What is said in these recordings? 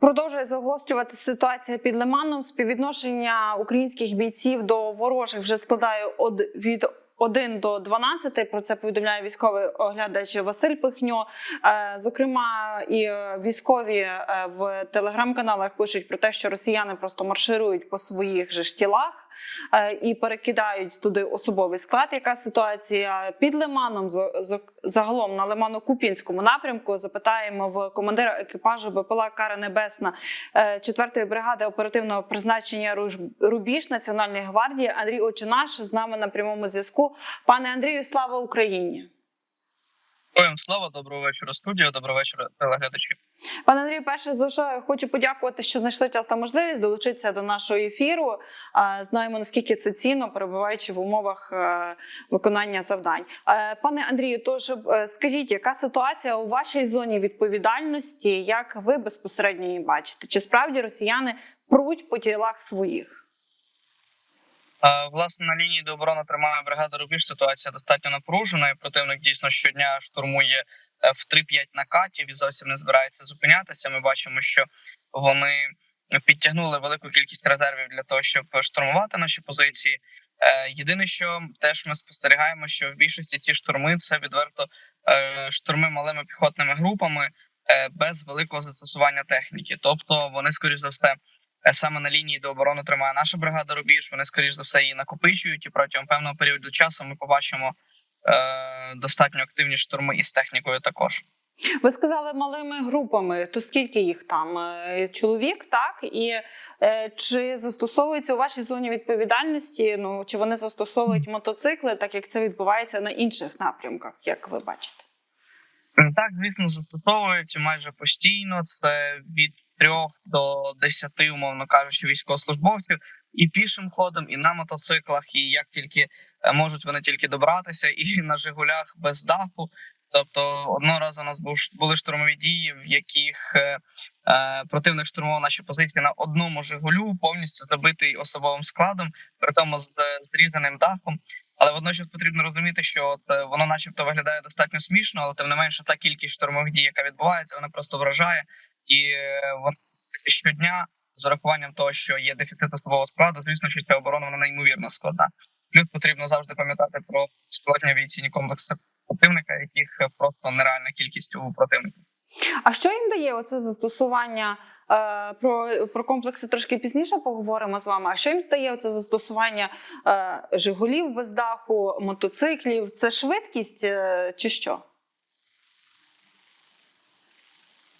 Продовжує загострювати ситуація під Лиманом. Співвідношення українських бійців до ворожих вже складає від 1 до 12. Про це повідомляє військовий оглядач Василь Пихньо. Е, Зокрема, і е, військові е, в телеграм-каналах пишуть про те, що росіяни просто марширують по своїх же ж тілах і перекидають туди особовий склад. Яка ситуація під Лиманом? Загалом на Лимано-Купінському напрямку запитаємо в командира екіпажу БПЛА Кара Небесна 4-ї бригади оперативного призначення «Руж- Рубіж Національної гвардії Андрій Очинаш з нами на прямому зв'язку. Пане Андрію, слава Україні! Героям слава, доброго вечора, студія, доброго вечора, телеглядачі. Пане Андрію, перше за все хочу подякувати, що знайшли час та можливість долучитися до нашого ефіру. Знаємо наскільки це цінно, перебуваючи в умовах е, виконання завдань. Е, Пане Андрію, тож е, скажіть, яка ситуація у вашій зоні відповідальності? Як ви безпосередньо її бачите? Чи справді росіяни пруть по тілах своїх? А, Власне, на лінії до оборони тримає бригада Рубіж. Ситуація достатньо напружена. і Противник дійсно щодня штурмує е, в 3-5 накатів і зовсім не збирається зупинятися. Ми бачимо, що вони підтягнули велику кількість резервів для того, щоб штурмувати наші позиції. Е, Єдине, що теж ми спостерігаємо, що в більшості ці штурми це відверто е, штурми малими піхотними групами е, без великого застосування техніки. Тобто вони, скоріш за все, е, саме на лінії до оборони тримає наша бригада Рубіж. Вони, скоріш за все, її накопичують, і протягом певного періоду часу ми побачимо е, достатньо активні штурми із технікою також. Ви сказали малими групами. То скільки їх там? Е, Чоловік, так і е, чи застосовується у вашій зоні відповідальності? Ну чи вони застосовують мотоцикли, так як це відбувається на інших напрямках, як ви бачите? Так, звісно, застосовують майже постійно. Це від трьох до десяти, умовно кажучи, військовослужбовців і пішим ходом, і на мотоциклах, і як тільки е, можуть вони тільки добратися, і на Жигулях без даху. Тобто одного разу у нас були штурмові дії, в яких е, е, противник штурмував наші позиції на одному Жигулю, повністю забитий особовим складом, при тому з зрізаним дахом. Але водночас потрібно розуміти, що от е, воно, начебто, виглядає достатньо смішно, але тим не менше та кількість штурмових дій, яка відбувається, вона просто вражає, і е, вона щодня з урахуванням того, що є дефіцит особового складу, звісно, що ця оборона вона неймовірно складна. Плюс потрібно завжди пам'ятати про безпілотні авіаційні комплекси противника, яких е, просто нереальна кількість у противника. А що їм дає оце застосування? е, Про, про комплекси трошки пізніше поговоримо з вами. А що їм дає оце застосування Жигулів без даху, мотоциклів? Це швидкість чи що?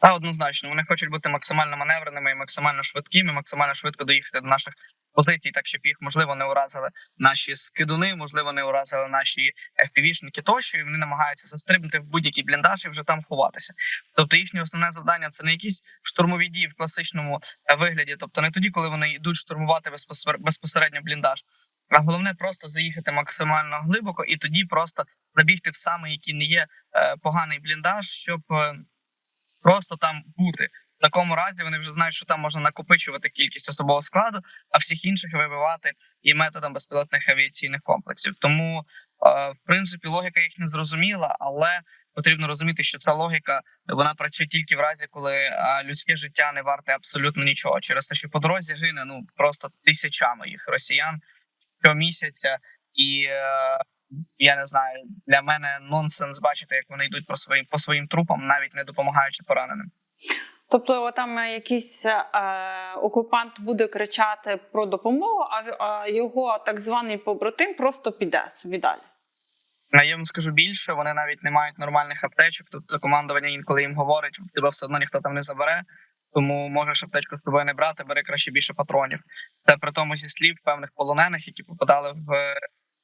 Та однозначно, вони хочуть бути максимально маневреними і максимально швидкими, максимально швидко доїхати до наших позицій, так щоб їх можливо не уразили наші скидуни, можливо, не уразили наші FPV-шники тощо. І вони намагаються застрибнути в будь-який бліндаж і вже там ховатися. Тобто їхнє основне завдання це не якісь штурмові дії в класичному е, вигляді, тобто не тоді, коли вони йдуть штурмувати безпосер- безпосередньо бліндаж. А головне просто заїхати максимально глибоко і тоді просто забігти в саме, який не є е, поганий бліндаж, щоб е, просто там бути. В такому разі вони вже знають, що там можна накопичувати кількість особового складу, а всіх інших вибивати і методом безпілотних авіаційних комплексів. Тому, е, в принципі, логіка їх не зрозуміла, але потрібно розуміти, що ця логіка вона працює тільки в разі, коли е, людське життя не варте абсолютно нічого. Через те, що по дорозі гине ну просто тисячами їх росіян щомісяця, і е, я не знаю, для мене нонсенс бачити, як вони йдуть по своїм по своїм трупам, навіть не допомагаючи пораненим. Тобто там е, якийсь е, окупант буде кричати про допомогу, а, його так званий побратим просто піде собі далі. А я вам скажу більше, вони навіть не мають нормальних аптечок. Тобто командування інколи їм говорить, тебе все одно ніхто там не забере. Тому можеш аптечку з собою не брати, бери краще більше патронів. Це при тому зі слів певних полонених, які попадали в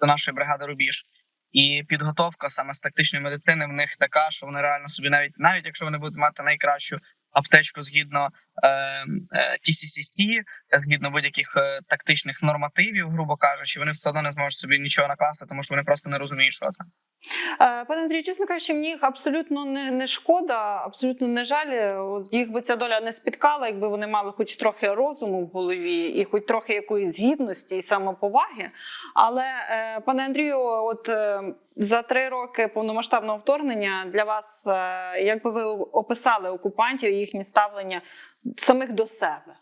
до нашої бригади Рубіж. І підготовка саме з тактичної медицини в них така, що вони реально собі навіть навіть якщо вони будуть мати найкращу аптечку згідно е, е, TCCC, згідно будь-яких е, тактичних нормативів, грубо кажучи, вони все одно не зможуть собі нічого накласти, тому що вони просто не розуміють, що це. Пане Андрію, чесно кажучи, мені їх абсолютно не, не шкода, абсолютно не жаль. Їх би ця доля не спіткала, якби вони мали хоч трохи розуму в голові і хоч трохи якоїсь гідності і самоповаги. Але, пане Андрію, от за три роки повномасштабного вторгнення для вас, е, як би ви описали окупантів, їхнє ставлення самих до себе?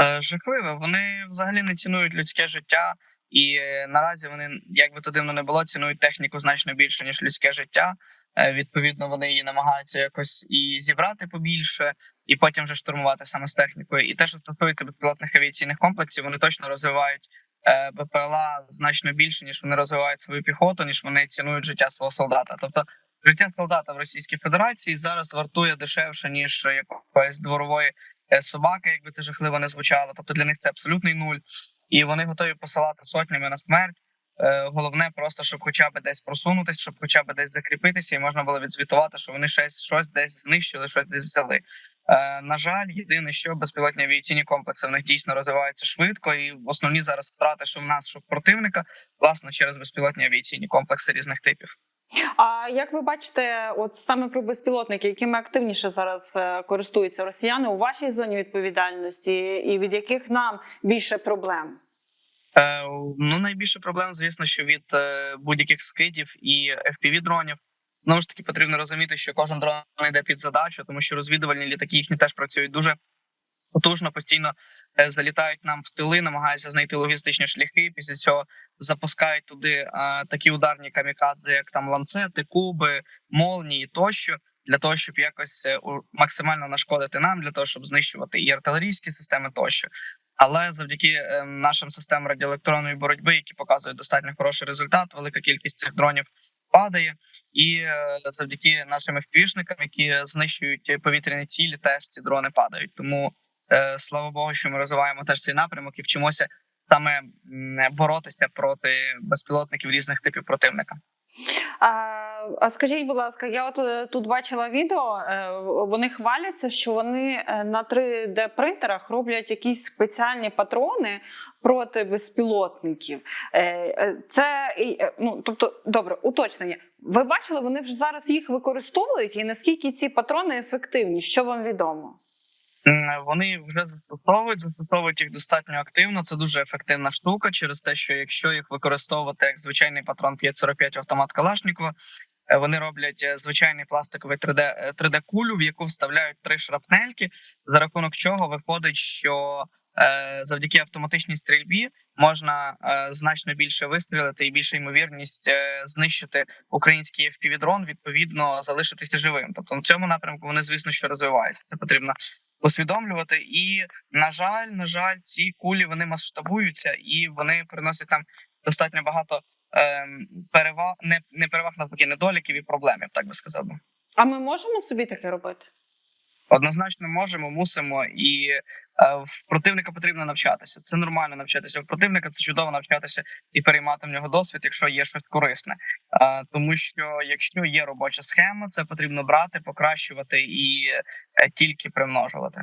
Е, Жахливе. Вони взагалі не цінують людське життя, і е, наразі вони, як би то дивно не було, цінують техніку значно більше ніж людське життя. Е, Відповідно, вони її намагаються якось і зібрати побільше, і потім вже штурмувати саме з технікою. І те, що стосується безпілотних авіаційних комплексів, вони точно розвивають БПЛА значно більше, ніж вони розвивають свою піхоту, ніж вони цінують життя свого солдата. Тобто, життя солдата в Російській Федерації зараз вартує дешевше ніж якоїсь дворової е, собаки, якби це жахливо не звучало. Тобто для них це абсолютний нуль, і вони готові посилати сотнями на смерть. Е, Головне просто, щоб хоча б десь просунутися, щоб хоча б десь закріпитися, і можна було відзвітувати, що вони щось, щось десь знищили, щось десь взяли. Е, на жаль, єдине, що безпілотні авіаційні комплекси в них дійсно розвиваються швидко, і основні зараз втрати, що в нас, що в противника, власне, через безпілотні авіаційні комплекси різних типів. А як ви бачите, от саме про безпілотники, якими активніше зараз е, користуються росіяни у вашій зоні відповідальності, і від яких нам більше проблем? Е, ну найбільше проблем, звісно, що від е, будь-яких скидів і fpv дронів. Знову ж таки, потрібно розуміти, що кожен дрон йде під задачу, тому що розвідувальні літаки їхні теж працюють дуже потужно, постійно е, залітають нам в тили, намагаються знайти логістичні шляхи. Після цього запускають туди е, такі ударні камікадзе, як там ланцети, куби, молнії тощо, для того, щоб якось е, максимально нашкодити нам, для того, щоб знищувати і артилерійські системи тощо. Але завдяки нашим системам радіоелектронної боротьби, які показують достатньо хороший результат, велика кількість цих дронів падає, і завдяки нашим FPV-шникам, які знищують повітряні цілі, теж ці дрони падають. Тому слава Богу, що ми розвиваємо теж цей напрямок і вчимося саме боротися проти безпілотників різних типів противника. А, скажіть, будь ласка, я от е, тут бачила відео. е, Вони хваляться, що вони е, на 3D принтерах роблять якісь спеціальні патрони проти безпілотників. Е, е, Це е, ну тобто, добре, уточнення. Ви бачили, вони вже зараз їх використовують, і наскільки ці патрони ефективні? Що вам відомо? Вони вже застосовують, застосовують їх достатньо активно. Це дуже ефективна штука, через те, що якщо їх використовувати як звичайний патрон 545 автомат Калашникова, е, вони роблять е, звичайний пластиковий 3D, е, 3D кулю, в яку вставляють три шрапнельки, за рахунок чого виходить, що е, завдяки автоматичній стрільбі можна е, значно більше вистрілити і більша ймовірність е, знищити український FPV-дрон, відповідно залишитися живим. Тобто на цьому напрямку вони, звісно, що розвиваються. Це потрібно усвідомлювати. І на жаль, на жаль, ці кулі вони масштабуються і вони приносять нам достатньо багато ем, переваг, не, не переваг навпаки, недоліків і проблем, я б так би сказав. А ми можемо собі таке робити? Однозначно можемо, мусимо, і е, в противника потрібно навчатися. Це нормально навчатися. В противника це чудово навчатися і переймати в нього досвід, якщо є щось корисне. Е, тому що якщо є робоча схема, це потрібно брати, покращувати і е, тільки примножувати.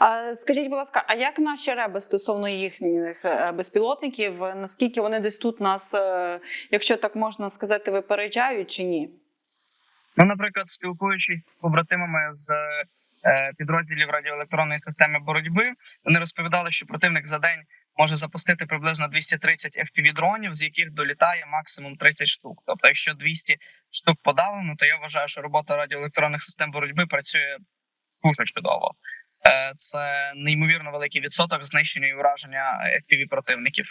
А скажіть, будь ласка, а як наші реби стосовно їхніх е, безпілотників? Наскільки вони десь тут нас, е, якщо так можна сказати, випереджають чи ні? Ну, наприклад, спілкуючись з побратимами з е, підрозділів радіоелектронної системи боротьби, вони розповідали, що противник за день може запустити приблизно 230 fpv дронів, з яких долітає максимум 30 штук. Тобто, якщо 200 штук подавлено, то я вважаю, що робота радіоелектронних систем боротьби працює дуже чудово. Е, Це неймовірно великий відсоток знищення і ураження fpv противників.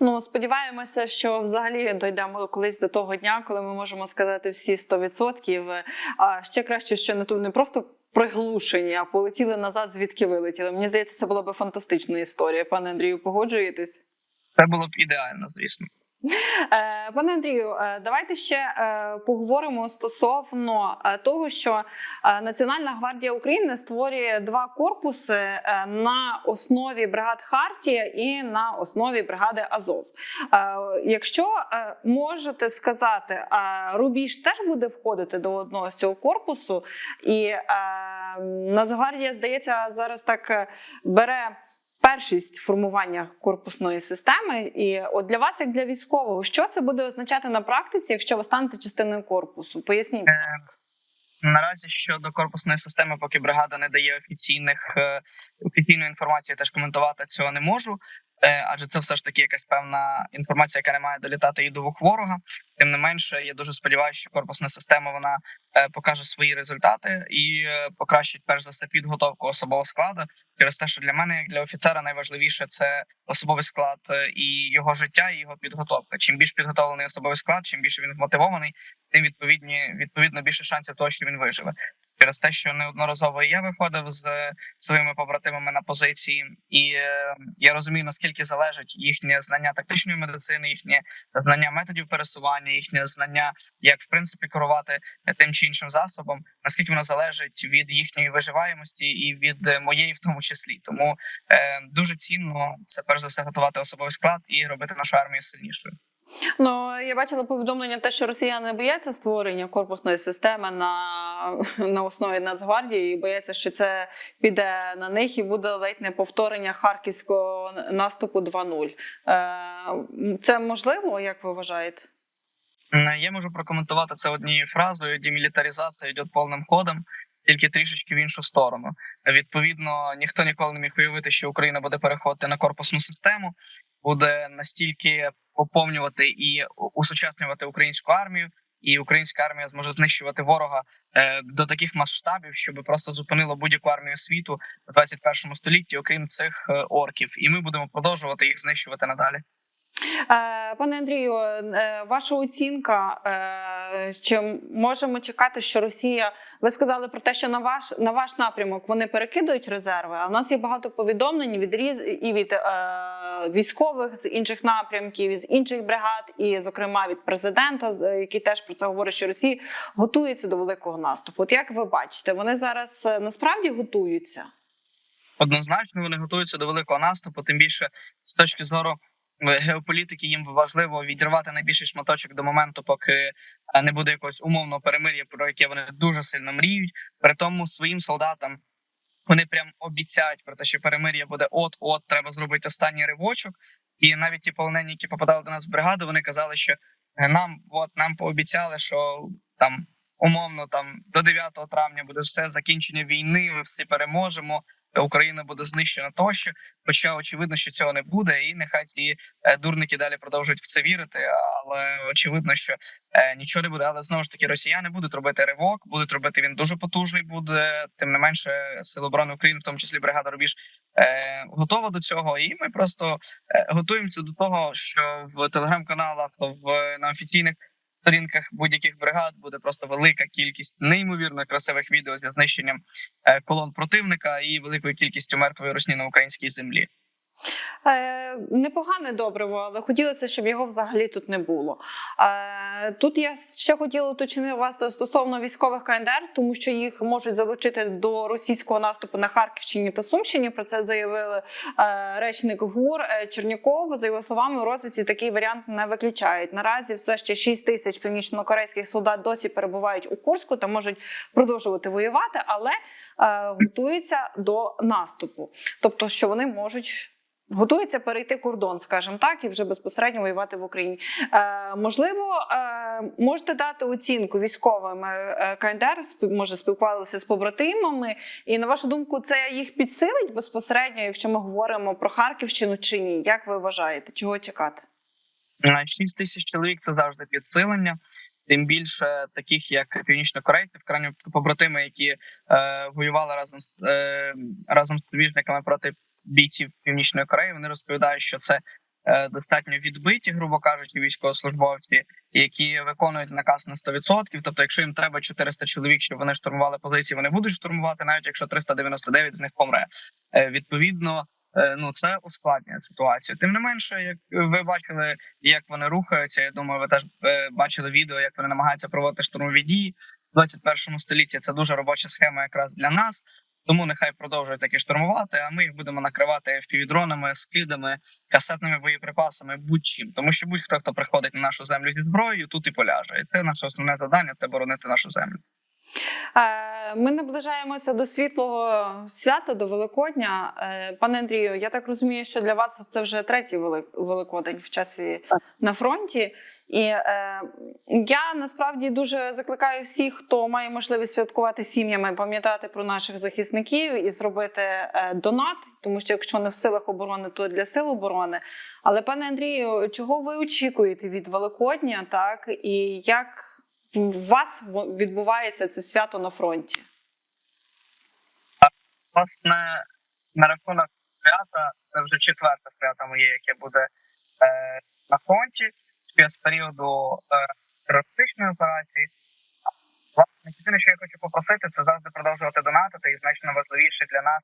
Ну сподіваємося, що взагалі дійдемо колись до того дня, коли ми можемо сказати всі 100%. А ще краще, що не тут не просто приглушені, а полетіли назад, звідки вилетіли. Мені здається, це була би фантастична історія. Пане Андрію, погоджуєтесь? Це було б ідеально, звісно. Е, Пане Андрію, е, давайте ще е, поговоримо стосовно того, що Національна гвардія України створює два корпуси на основі бригад Хартія і на основі бригади Азов. Якщо можете сказати, Рубіж теж буде входити до одного з цього корпусу, і Нацгвардія, здається, зараз так бере першість формування корпусної системи. І от для вас, як для військового, що це буде означати на практиці, якщо ви станете частиною корпусу? Поясніть, будь Е, ласка. Наразі щодо корпусної системи, поки бригада не дає офіційних е, офіційної інформації, теж коментувати цього не можу. Е, адже це все ж таки якась певна інформація, яка не має долітати і до вух ворога. Тим не менше, я дуже сподіваюся, що корпусна система вона е, покаже свої результати і е, покращить перш за все підготовку особового складу. Через те, що для мене, як для офіцера, найважливіше це особовий склад і його життя, і його підготовка. Чим більш підготовлений особовий склад, чим більше він вмотивований, тим відповідні відповідно більше шансів того, що він виживе. Через те, що неодноразово я виходив з своїми побратимами на позиції, і е, я розумію наскільки залежить їхнє знання тактичної медицини, їхнє знання методів пересування, їхнє знання, як в принципі керувати тим чи іншим засобом, наскільки воно залежить від їхньої виживаємості і від е, моєї, в тому числі. Тому е, дуже цінно це перш за все готувати особовий склад і робити нашу армію сильнішою. Ну я бачила повідомлення, те, що росіяни бояться створення корпусної системи на, на основі Нацгвардії, і бояться, що це піде на них і буде ледь не повторення харківського наступу 2.0. Е, Це можливо, як ви вважаєте? Я можу прокоментувати це однією фразою: демілітаризація йде повним ходом, тільки трішечки в іншу сторону. Відповідно, ніхто ніколи не міг уявити, що Україна буде переходити на корпусну систему, буде настільки поповнювати і усучаснювати українську армію. І українська армія зможе знищувати ворога е, до таких масштабів, щоб просто зупинило будь-яку армію світу в 21 столітті, окрім цих е, орків, і ми будемо продовжувати їх знищувати надалі. Е, Пане Андрію, ваша оцінка, чи можемо чекати, що Росія, ви сказали про те, що на ваш на ваш напрямок вони перекидують резерви. А в нас є багато повідомлень від різ і від е, військових з інших напрямків, з інших бригад, і, зокрема, від президента, який теж про це говорить, що Росія готується до великого наступу. От як ви бачите, вони зараз е, насправді готуються? Однозначно вони готуються до великого наступу. Тим більше з точки зору е, геополітики їм важливо відірвати найбільший шматочок до моменту, поки е, не буде якогось умовного перемир'я, про яке вони дуже сильно мріють. При тому своїм солдатам вони прям обіцяють про те, що перемир'я буде от-от, треба зробити останній ривочок. І навіть ті полонені, які попадали до нас в бригаду, вони казали, що е, нам от нам пообіцяли, що там умовно там до 9 травня буде все закінчення війни. Ми всі переможемо. Україна буде знищена тощо. Хоча очевидно, що цього не буде, і нехай ці е, дурники далі продовжують в це вірити. Але очевидно, що е, нічого не буде. Але знову ж таки, росіяни будуть робити ривок, будуть робити він дуже потужний. Буде тим не менше, сили оборони України, в тому числі бригада Рубіж, е, готова до цього. І ми просто готуємося до того, що в телеграм-каналах, в на офіційних сторінках будь-яких бригад буде просто велика кількість неймовірно красивих відео зі знищенням е, колон противника і великою кількістю мертвої русні на українській землі. Е, непогане добриво, але хотілося, щоб його взагалі тут не було. Е, тут я ще хотіла уточнити вас стосовно військових КНДР, тому що їх можуть залучити до російського наступу на Харківщині та Сумщині. Про це заявили е, речник ГУР е, Черняков. За його словами, у розвідці такий варіант не виключають. Наразі все ще 6 тисяч північнокорейських солдат досі перебувають у Курську та можуть продовжувати воювати, але готуються до наступу, тобто що вони можуть. Готується перейти кордон, скажімо так, і вже безпосередньо воювати в Україні. Е, можливо, е, можете дати оцінку військовим е, КНДР, може спілкувалися з побратимами, і на вашу думку, це їх підсилить безпосередньо, якщо ми говоримо про Харківщину чи ні? Як ви вважаєте, чого чекати? На 6 тисяч чоловік це завжди підсилення. Тим більше таких, як північнокорейці, вкрай побратими, які е, воювали разом з е, разом з співвіжниками проти бійців Північної Кореї. Вони розповідають, що це е, достатньо відбиті, грубо кажучи, військовослужбовці, які виконують наказ на 100%. Тобто, якщо їм треба 400 чоловік, щоб вони штурмували позиції, вони будуть штурмувати, навіть якщо 399 з них помре. Е, відповідно. е, Ну, це ускладнює ситуацію. Тим не менше, як ви бачили, як вони рухаються. Я думаю, ви теж бачили відео, як вони намагаються проводити штурмові дії в 21 столітті. Це дуже робоча схема, якраз для нас. Тому нехай продовжують таки штурмувати. А ми їх будемо накривати FPV-дронами, скидами, касетними боєприпасами, будь-чим. Тому що будь-хто, хто приходить на нашу землю зі зброєю, тут і поляже. І це наше основне завдання це боронити нашу землю. Е, Ми наближаємося до світлого свята, до Великодня. Е, Пане Андрію, я так розумію, що для вас це вже третій Великодень в часі на фронті. І е, я насправді дуже закликаю всіх, хто має можливість святкувати сім'ями, пам'ятати про наших захисників і зробити е, донат, тому що якщо не в силах оборони, то для сил оборони. Але пане Андрію, чого ви очікуєте від Великодня, так і як вас відбувається це свято на фронті? Власне, на рахунок свята, це вже четверте свято моє, яке буде е, на фронті з періоду е, терористичної операції. Власне, єдине, що я хочу попросити, це завжди продовжувати донатити, і значно важливіше для нас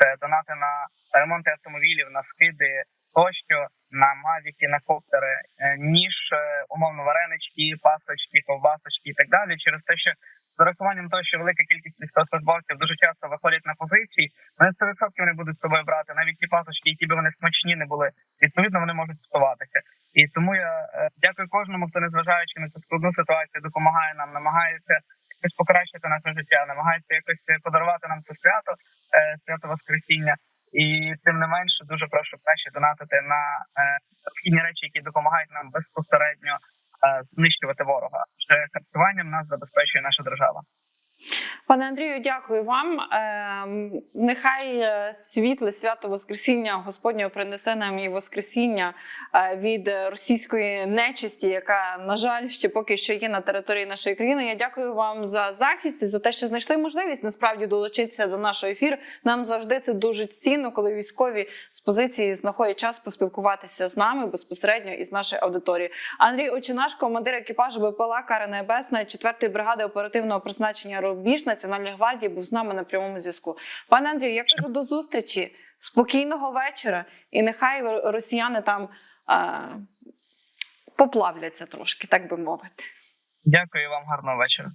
це донати на ремонти автомобілів, на скиди тощо, на мавіки, на коптери, е, ніж е, умовно варенички, пасочки, ковбасочки і так далі, через те, що з урахуванням того, що велика кількість військовослужбовців дуже часто виходять на позиції, вони 100% не будуть з собою брати. Навіть ті пасочки, які би вони смачні не були, відповідно вони можуть псуватися. І тому я е, дякую кожному, хто незважаючи на цю складну ситуацію, допомагає нам, намагається якось покращити наше життя, намагається якось е, подарувати нам це свято, е, свято Воскресіння. І тим не менше дуже прошу краще донатити на необхідні речі, які допомагають нам безпосередньо е, знищувати ворога. Вже харчуванням нас забезпечує наша держава. Пане Андрію, дякую вам. Ем, Нехай е, світле свято Воскресіння Господнього принесе нам і Воскресіння е, від російської нечисті, яка, на жаль, ще поки що є на території нашої країни. Я дякую вам за захист і за те, що знайшли можливість насправді долучитися до нашого ефіру. Нам завжди це дуже цінно, коли військові з позиції знаходять час поспілкуватися з нами безпосередньо із нашою аудиторією. Андрій Очинаш, командир екіпажу БПЛА Кара Небесна 4-ї бригади оперативного призначення Рубіж Національної гвардії, був з нами на прямому зв'язку. Пане Андрію, я кажу до зустрічі, спокійного вечора, і нехай росіяни там а, поплавляться трошки, так би мовити. Дякую вам, гарного вечора.